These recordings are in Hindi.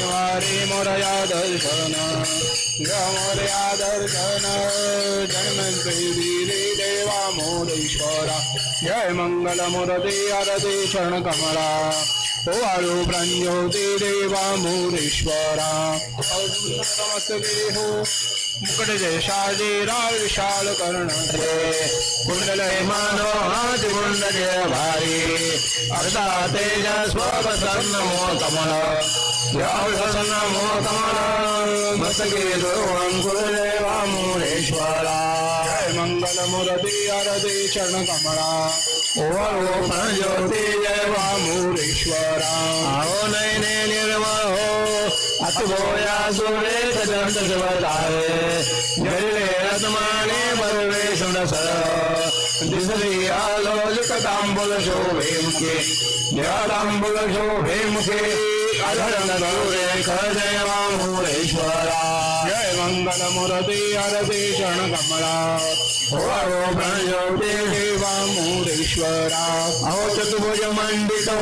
वारे मोरया दर्शन मोरया दर्शन जन्मंत्री वीरे देवा मोरेश्वरा। जय मंगल मुरते अरते शरण कमला ओ आरो ब्रंजोते देवा मोरेश्वरा। नमस्ते हो मुकुट जय शाजे राज विशाल कर्ण रे कुंडल मानो हाथ कुंडल भारी अर्धा तेज स्वप्रसन्न मो कमल प्रसन्न मो कमल मस्तके ध्रुवं कुलदेवा मुरेश्वरा जय मंगल मुरति अरति चरण कमला ओ ज्योति जय वा मुरेश्वरा आओ नयने निर्मल अतभोया सुरे तदंत शिवदाय जले रत्माने परवेशुन शोभे मुखे जयातांबुल शोभे मुखे अधरन गौरे जय मंगल मुरति अरति शरण कमला ओ प्रणयोते देवा मुरेश्वरा अहो चतुर्भुज मंडितो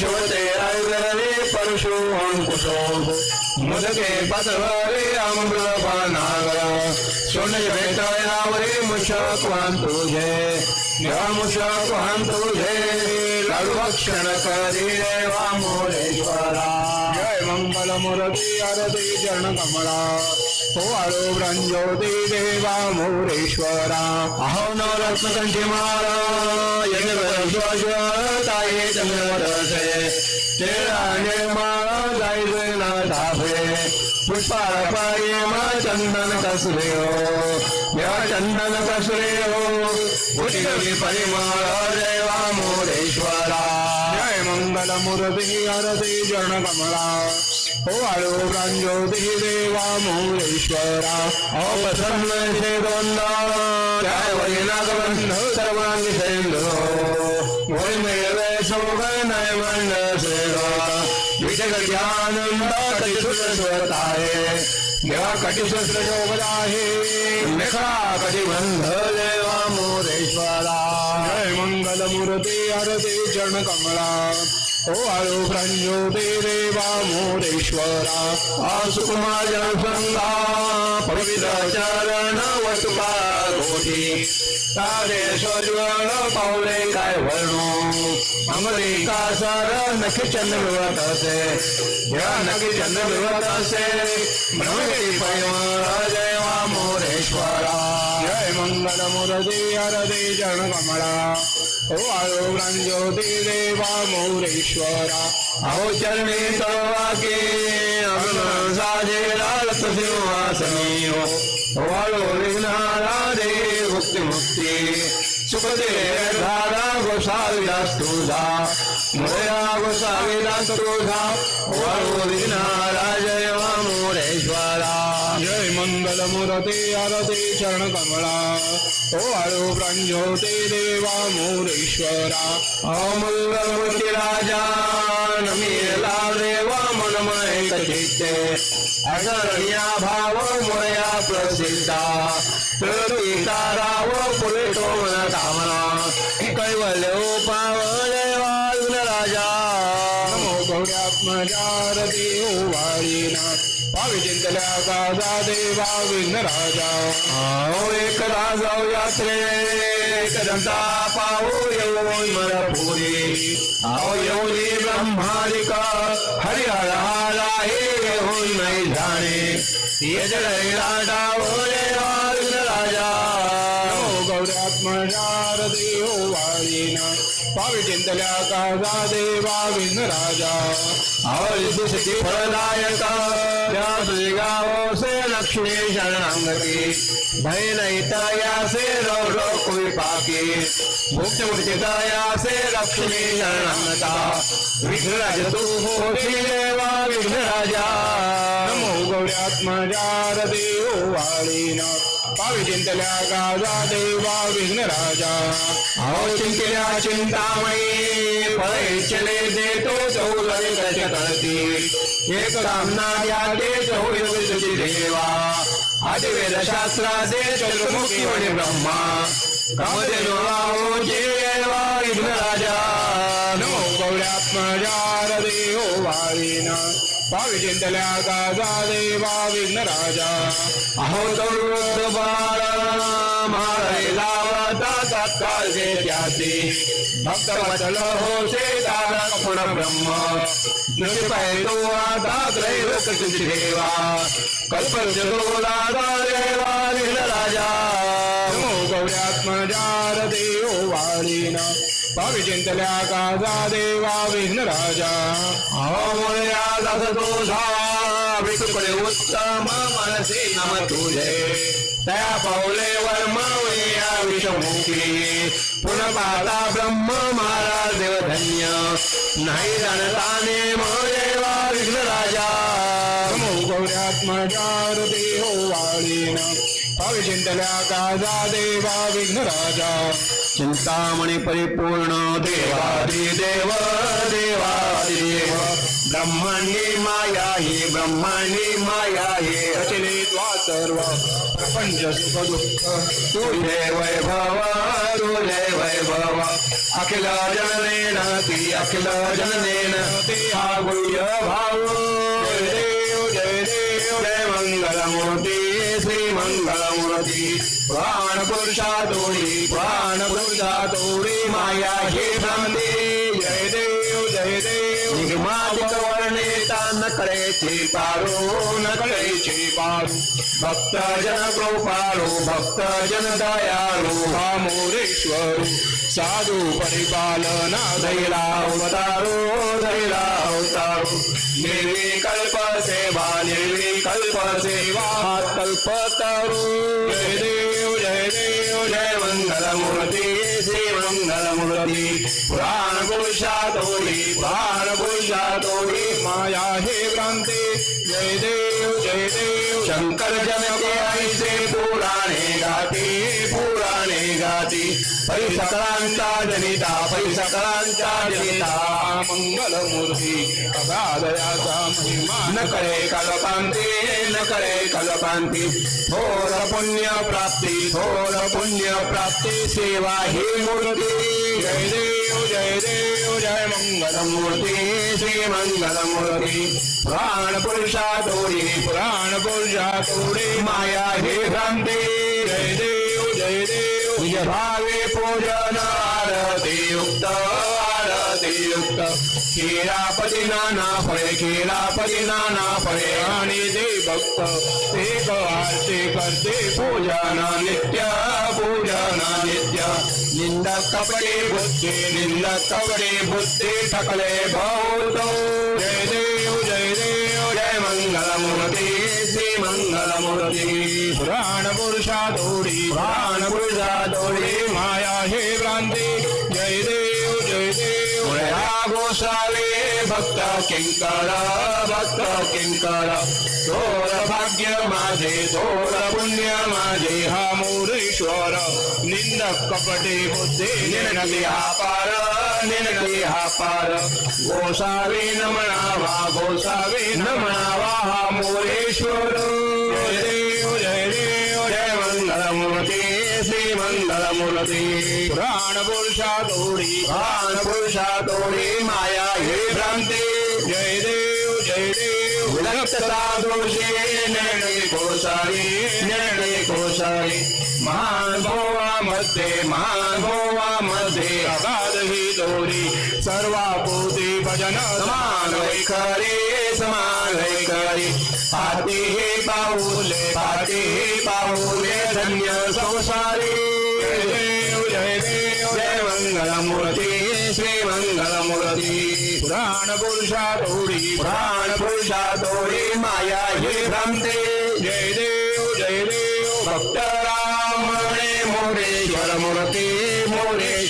शिवते अंकुशो मुदके पतवरे अमृतपानागर सोनय भेटयावरे मुषक तुझे मुषक तुझे लघुभक्षण करी देवा मुरेश्वरा जय मंगल मुरति अरति चरण कमला ओ आरो ब्रंजोति देवा मुरेश्वरा अहो नवरत्न कंठी मारा यज्ञ ताये तेरा निर्माण जायजे ना धाफे पुष्पार पाये मा चंदन कसरे हो या चंदन कसरे हो उठिगली परिमळ देवा मोरेश्वरा जय मंगल मूर्ती आरती जन कमला ओ आलो प्रांजोती देवा मोरेश्वरा ओ प्रसन्न शे दोंदा जय वैनागबंध सर्वांगी सेंदो स्वताये देवा कटिशस्त्र शोभदाहे लेखा कटिबंध देवा मोरेश्वरा जय मंगल मूर्ति आरती चरण कमला ओ आलो प्रंजोते देवा मोरेश्वरा। आसुकुमार जनसंगा पवित्र चरण वसुपा कोटी तारे सोजवळ पावले काय वर्णो। अमरिका सर नखी चंद्र विवत असे या नखी चंद्र ब्रह्मगिरी परिवार मोरेश्वरा। जय मंगल मुरती हरदे चरण कमला। ओ आयो ज्योति देवा मोरेश्वरा। अहो चरणे अरुण साजे लाल सिंहासनी वालो विघ्नारा दे मुक्ती मुक्ती सुखदे धारा गोसाविलास तुझा मोया गोसाविलास तुझा वालो विघ्नारा जय वा मोरेश्वरा जय मंगल मूर्ती आरती चरण कमला ओ आलो प्रांजोते देवा मोरेश्वरा अमंगल मूर्ती राजा नमीला देवा मनमय चित्ते अगरण्या भाव मोया प्रसिद्धा प्रतिकाराव पुरेतो मन कामना कैवल्य पाव राजा नमो गौऱ्यात्मजारती वारीना भावी चिंतल्या गाजा देवा विघ्न राजा येऊ मरपुरी आओ येऊनी ब्रह्मादिका हरिहरा हे जाणे ये जगैला डावले विघ्न राजा वारीना भावी चिंतल्या गाजा देवा विघ्न राजा और सिद्धि फलदायक श्री से लक्ष्मी शरणांगती भय नैतया से रो रो कोई पाकी से लक्ष्मी शरणांगता विघ्नराज तू हो देवा विघ्नराजा नमो। गौऱ्यात्मजार देव वाळीना चिंतल्या गाजा देवा विघ्नराजा चिंतामयी फळे चले देतो कश करती एक कामना या दे चौयोग तुझी देवा आदिवेद शास्त्रा दे चतुर्मुखी वडे ब्रह्मा कामधेनु बाहुचे विघ्नराजा। नमो गौऱ्यात्मजा देहो वाळीना गाजा देवा विघ्नराजा। अहो तरुण बाळ मारे लावता तत्काळ जे त्याचे भक्त वचल शेताला कपण ब्रह्म नृपय आता त्रैलोक देवा कल्पतो दादा देवा राजा नमो गौऱ्यात्मजा देहो वाळीना पावी चिंतल्या गाजा देवा विघ्नराजा। अमोया दासतो झाला विष्णुकडे उत्तम मनसे नम तुझे। त्या पावले वर्म या विषमुखी पुन्हा पाहता ब्रह्म महाराज देवधन्य। नाही जाणताने मदेवा विघ्न राजा नमो गौऱ्यात्मजा देहो गाजा देवा विघ्नराजा चिंतामणी परिपूर्ण देवादिदेव देवादिदेव ब्रह्मांडी माया हि ब्रह्मांडी माया हि रचले त्वा सर्व प्रपंच सुख दुःख तुझे वैभव तुझे वैभव अखिल जननेन ती अखिल जननेन ते हा गुह्य भाव जय देव जय देव जय मंगलमूर्ती श्री मंगलमूर्ती प्राण पुरुषा तोडी प्राण पुरुषा तोडी माया हे भ्रांती. जय देव जय देव. निगमादिक वर्णेता न कळेची पारो न कळेची पारो. भक्त जन कृपाळू भक्त जन दयालो मोरेश्वर साधू परिपालना दैला अवतारो दैला अवतारो. निर्विकल्प सेवा निर्विकल्प सेवा. వెళ్ళిపోతారు జయదేవ్ జయదేవ్ జయ మంగళమూర్తి శ్రీ మంగళమూర్తి పురాణ పురుషాతో పురాణ పురుషాతో पै परिसकळांचा जनिता पै परिसकळांचा जनिता. मंगलमूर्ती अगाधयाचा महिमा. न करे कल्पांती न करे कल्पांती. थोर पुण्य प्राप्ती थोर पुण्य प्राप्ती सेवा ही मूर्ती. जय देव जय देव जय मंगल मूर्ती श्री मंगलमूर्ती. प्राण पुरुषा तोडी पुराण पुरुषा तोडे माया हे भ्रांती. भावे पूजन आरती युक्त आरती युक्त खेळापती नाना फळे खेळापती नाना फळे आणि जे भक्त, ते आरती करते, पूजन नित्य पूजन नित्य। निंद कपडे बुद्धी, निंद कपडे बुद्धी ठकले भौत जय देव जय देव, जय मंगलमूर्ती। श्री मंगलमूर्ती। पुराण पुरुषा तोडी प्राण पुरुषा दोडे माया हे भ्रांती, जय देव जय देव। गोसावे भक्त किंकर भक्त किंकर थोर भाग्य माझे थोर पुण्य माझे हा मोरेश्वर निंद कपटे बुद्धे निर्णती हा पार निर्णती हा पार गोसावे न म्हणावा गोसावे न మహామూలేశ్వరు మంగళమూర్తి శ్రీ మంగళమూర్తి పురాణ పురుష గౌరీ పురాణ పురుష గౌరీ మాయా హే భ్రాంతి జయ దేవ్ జయ దేవ్ దోషే నిర్ణయ కోశారి నిర్ణయ కోశారి మహానుభవ మధ్య మహానుభవ మధ్య అగా दोरी सर्वाभूती भजन समान वैखरी समान वैखरी। पाती हे पाऊले पाती हे पाऊले धन्य संसारी। देव जय देव जय मंगलमूर्ती श्री मंगलमूर्ती पुराण पुरुषा तोडी, प्राण पुरुषा तोडी, माया हे भ्रांते। जय देव जय देव, भक्त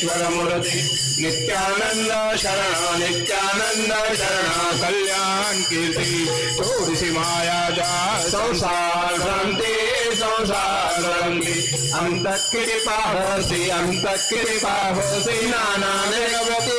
मोरेश्वर मूर्ती नित्यानंद शरण नित्यानंद शरण, कल्याण कीर्ती थोडीशी माया जा। संसार भ्रांती संसार अंत कृपाहसी अंत कृपा कृपाहसी नाना निर्गती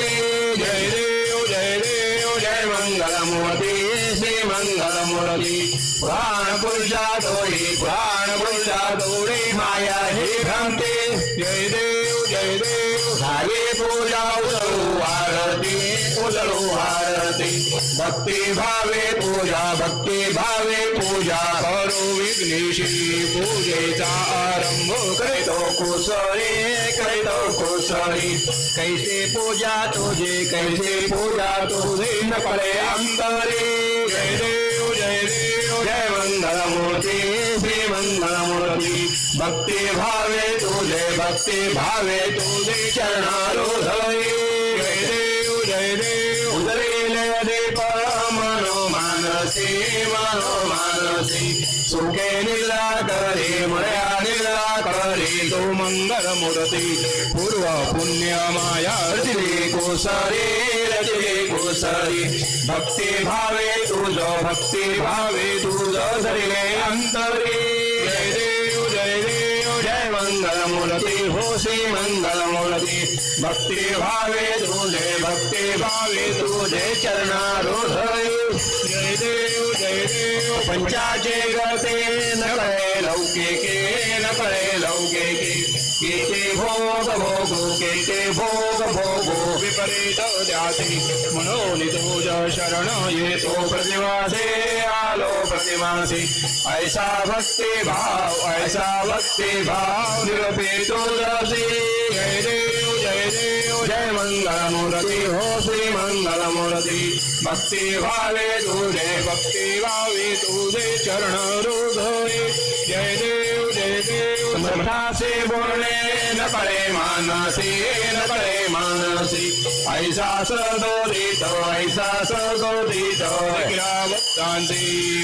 जय देव जय देव, जय मंगलमूर्ती, श्री मंगलमूर्ती। पुराण पुरुषा दोरी पुराण पुरुषा दोरी माया ही भ्रांती। जय देव। जय देव झाली पूजा उजळू आरती उजळू आरती. भक्ती भावे पूजा, भक्ती भावे पूजा करो विघ्नेशी. पूजेचा आरंभ करीतो कुसळी करीतो कुसळी. कैसे पूजा तुझे, कैसे पूजा तुझे न पडे अंतरी. जय भक्ती भावे तुझे, भक्ति भावे तुझे चरणारोधई जय देव जय देव उदरेले दीप मनो मानसी मनो मानसी सुखे निद्रा करे, मया निद्रा करे तो मंगल मूर्ती। पूर्व पुण्य माया रचले कोसरी रचले कोसरी। भक्ती भावे तुझ, भक्ती भावे तुझ धरिले अंतरी। मंगल भूषि मूर्ति भक्ति भावे दूजे भक्ति भावे दूजे चरणारूढ जय देव जय देव, पंचाचे गते, न कळे लौकिके न केते भोग भोग, केते भोग, भोगो विपरीत जाती। शरण येतो तो प्रतिमासे, आलो प्रतिमासी। ऐसा भक्ती भाव ऐसा भक्ती भाव निरपेतो रसी जय देव जय देव, जय मंगल मूर्ती हो श्री मंगल मूर्ती भक्ती भावे तुझे, भक्ती भावे तुझे चरण हृदय जय देव देव बोलणे न पडे मानसी न पडे मानसी. ऐसा सदोदित ऐसा सदोदित सगळ्या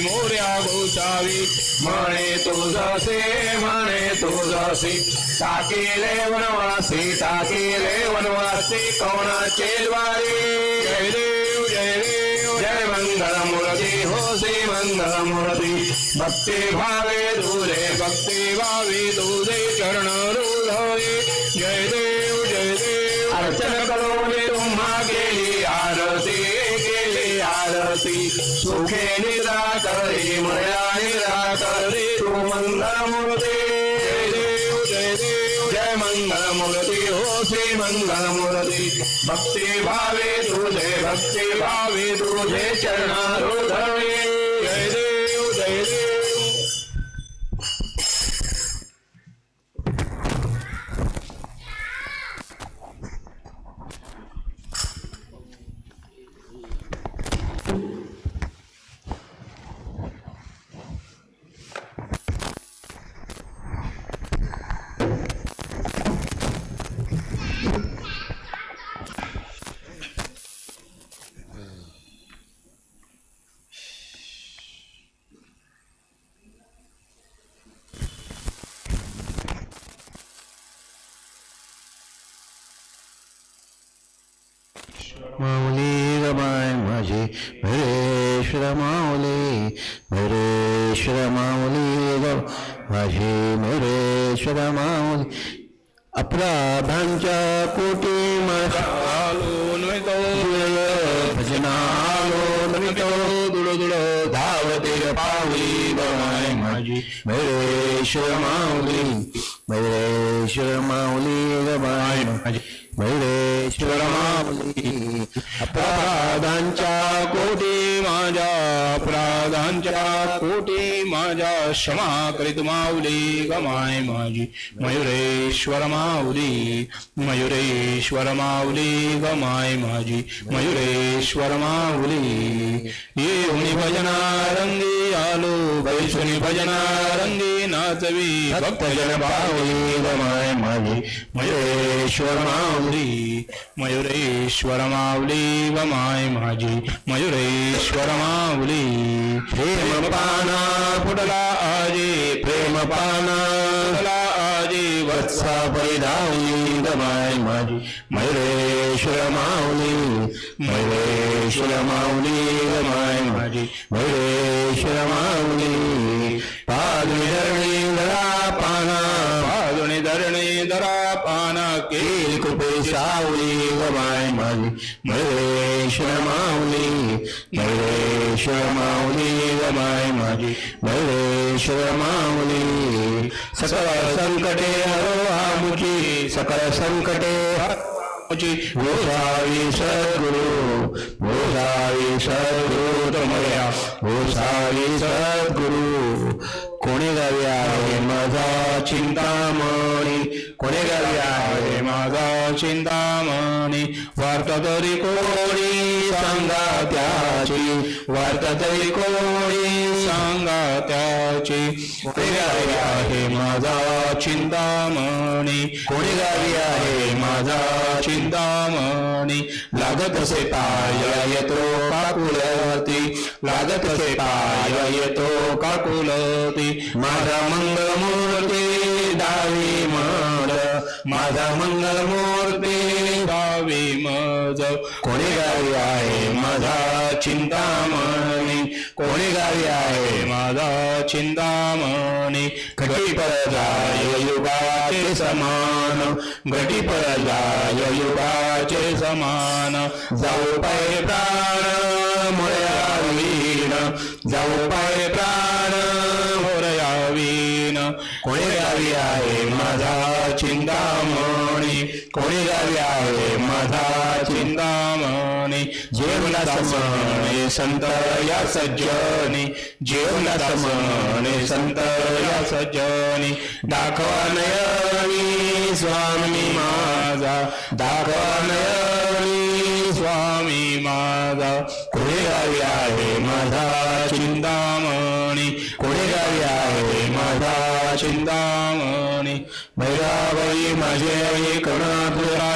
मोर्या गोसावी म्हणे तुझसे म्हणे तुझसी टाकेले वनवासी टाकेले वनवासी कोणाचे द्वारे. जय देव जय देव जय मंगळ मुर हो मंगल मूर्ती भक्ती भावे तुझे भक्ती भावे तुझे चरण हृदय जय देव जय देव। अर्चन करून तुम्हा गेली आरती गेली आरती। सुखे निरा करे मया निरा करे तू मंगल मूर्ती जय देव जय देव। जय मंगल मूर्ती श्री मंगल मुरली भक्ति भावे तुझे भक्ति भावे चरणारोधवे जय माऊली रमाय माझे. भरेश्वर माऊली भरेश्वर माऊली माझे. भरेश्वर माऊली. अपराधांच्या कोटी भजनालो नमितो दुड दुड धावते पावली गमाय माझी. भरेश्वर माऊली भरेश्वर माऊली गमाय माझी. भरेश्वर माऊली. अपराधांच्या कोटी माझ्या अपराधांच्या कोटी माझ्या क्षमा करीत माऊली गमाय माझी. मयुरेश्वर माऊली मयुरेश्वर माऊली गमाय माझी. मयुरेश्वर माऊली येऊनी भजना रंगी आलो बैसुनी भजना रंगी नाचवी भक्तजन पावली गमाय माझी मयुरेश्वर माऊली. मयुरेश्वर माऊली गमाय माझी मयुरेश्वर माऊली. प्रेम पाना फुटला आजे. प्रेम पाना. फुटला आजे. वत्सा परिधावली गमाय माझी मयुरेश्वर माऊली. मयुरेश्वर माऊली गमाय माझी मयुरेश्वर माऊली. पादवी सावली गमाय माझी मयुरेश्वर माऊली मयुरेश्वर माऊली गमाय माझी मयुरेश्वर माऊली सकळ संकटे हरो आमुची सकळ संकटे गोसावी सद्गुरु सद्गुरु तमया गोसावी सद्गुरु। कोणी गावी आहे माझा चिंतामणी? कोणी गावी आहे माझा चिंतामणी? वार्ता तरी कोणी सांगा त्याची? वार्ता तरी कोणी सांगा त्याची? कोणी गावी आहे माझा चिंतामणी? कोणी गावी आहे माझा चिंतामणी? लागत असे पाय येतो काकुलती लागत असे पाय येतो काकुलती माझा मंगल मंगलमूर्ती दावी मद माझा मंगल मंगलमूर्ती दावी मज कोणी गावी आहे माझा चिंतामणी? कोणी गावी आहे माझा चिंतामणी? घटी जाय युगाचे समान. घटी जाय युगाचे समान. जाऊ पाय प्राण मुळ्या वीण. जाऊ पाय प्राण हो गावीन कोणी गावी आहे माझा चिंतामणी. कोणी गावी आहे माझा चिंतामणी. जेवला समणे संत या सज्जनी जेवला समणे संत या सज्जनी दाखवा नयनी स्वामी माझा. दाखवा नयनी स्वामी माझा. कोणी गावी आहे माझा चिंता माझा चिंतामणी भैराबाई माझी आई करुणा तुला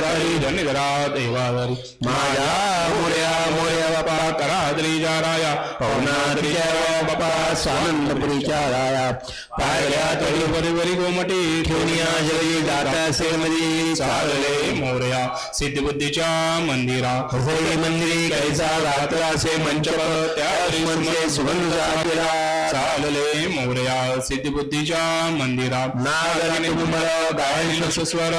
धन्यरा देवादारी धन्यरा देवादारी माझ्या मोर्या मोर्या बापा करादरी जा राया पवना त्रिजा बापा स्वानंदपुरीच्या राया पायल्या तळी वरी वरी गोमटी ठेवनिया जळी जाता सेमदी चालले मोर्या। सिद्धबुद्धीच्या मंदिरा। हृदय मंदिरी कैसा रात्रा से मंचप त्या म्हणजे सुगंध जातीला चालले मोर्या सिद्धिबुद्धीच्या मंदिरात. नागरिक कुंभर गायश्वर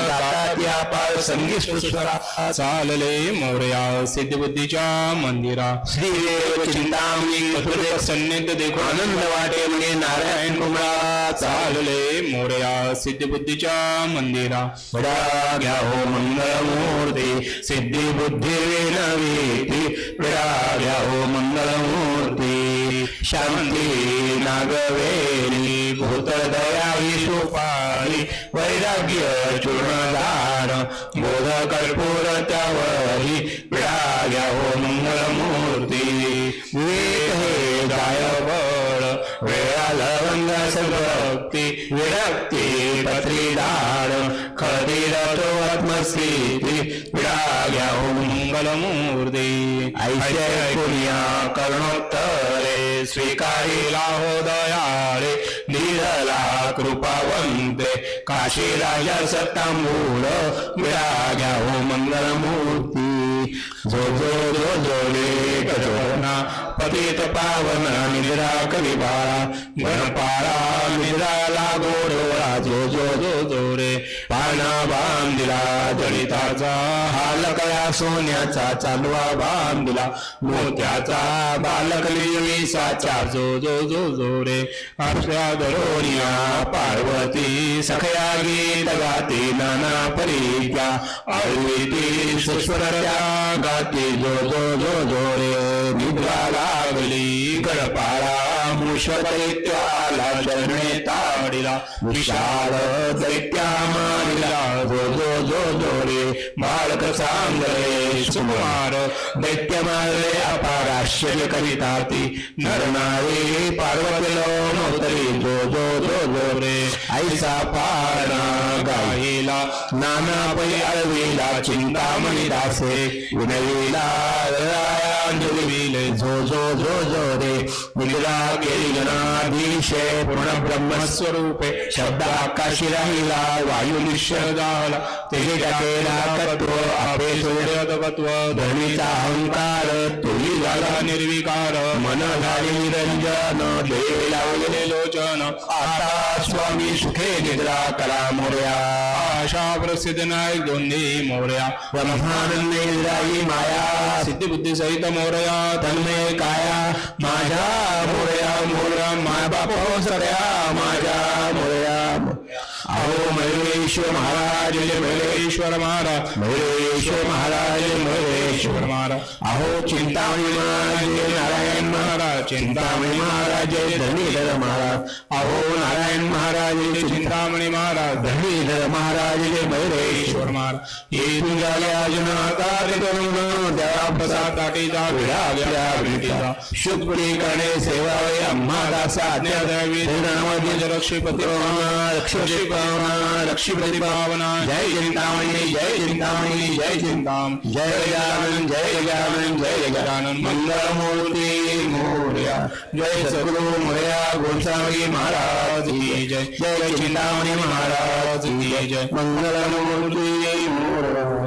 चालले मोर्या सिद्धिबुद्धीच्या मंदिरात. श्री चिंतामणी सन्निध देखो आनंद वाटे म्हणे नारायण कुंभळा चालले मोर्या सिद्धिबुद्धीच्या मंदिरा बडा घ्या हो मंगळ मूर्ती सिद्धिबुद्धी नवी बडा घ्या हो मंगळ मूर्ती. शांती नागवेली भूतदया सुपारी वैराग्य चूर्णदान बोध कर्पूर त्यावरी विडा घ्या हो मंगळमूर्ती विवेक हे गायबळ वेळा लवंग सभक्ती विरक्ती पत्री दान खदीर तो आत्मस्थिती विडा घ्या हो मंगलमूर्ती ऐश्य पुण्या करुणोत्तरे स्वीकारिला हो दयाळे निरला कृपावंते काशी राजा सत्तामूळ मिळा घ्या हो मंगलमूर्ती। जो जो जो जो ले गजोना पतित पावन निद्रा कवी बाळा गणपाळा निद्रा लागो डोळा जो जो जो जो रे पाना बांधिला जळिताचा हालकया सोन्याचा चालवा बांधिला मोत्याचा बालक साचा जो जो जो जो रे आशा दरोनिया पार्वती सखया गीत गाते नाना परी परीत्या आयुर्वेदी सुस्वरत्या गाते जो जो जो जो रे निद्रा लागली गडपाळा विश्वदैत्य आला चरणे विशाल दैत्या मारिला जो जो जो जो रे बाळक सांगले सुकुमार दैत्य मारले अपार आश्चर्य करिता ती नरनारी पार्वती नवतरी जो जो जो जो ऐसा रायांजली विले झो झो झो झो रे। गणाधीशे पूर्ण ब्रह्मस्वरूपे शब्द आकाशी राहिला वायू निश्चय झाला तेजे टाकेला तत्व आपे सूर्यतत्व धरणीचा अहंकार तुली झाला निर्विकार मन झाले निरंजन देव लावले लोचन आता स्वामी सुखे निद्रा करा मोर्या। आशा प्रसिद्ध नायक दोन्ही मोरया। निद्राई माया। सिद्धी बुद्धी सहित मोरया। तन्मय काया। माया मोरया मोरया। माय बापो माझ्या। मोरया अहो, मयुरेश्वर महाराज, जय मयुरेश्वर महाराज मयुरेश्वर महाराज मयुरेश्वर महाराज। अहो, चिंतामणी महाराज, जय नारायण महाराज, चिंतामणी महाराज, जय धरणीधर महाराज। अहो, नारायण महाराज, जय चिंतामणी महाराज धरणीधर महाराज, जय मयुरेश्वर महाराज। ये तुझ्या अजून करून देवा प्रसाद ताटीचा विडा आपल्या भेटीचा शुभ्रीकडे सेवावे आम्हाला साध्य द्यावी। लक्ष्मीपती लक्ष्मीपती भावना जय चिंतामणि जय चिंतामणि जय चिंताम जय गजानन जय गजानन जय गजानन मंगलमूर्ती मोरिया जय सद्गुरु मोरिया गोस्वामी महाराज की जय। जय चिंतामणि महाराज की जय। मंगलमूर्ती मोर्या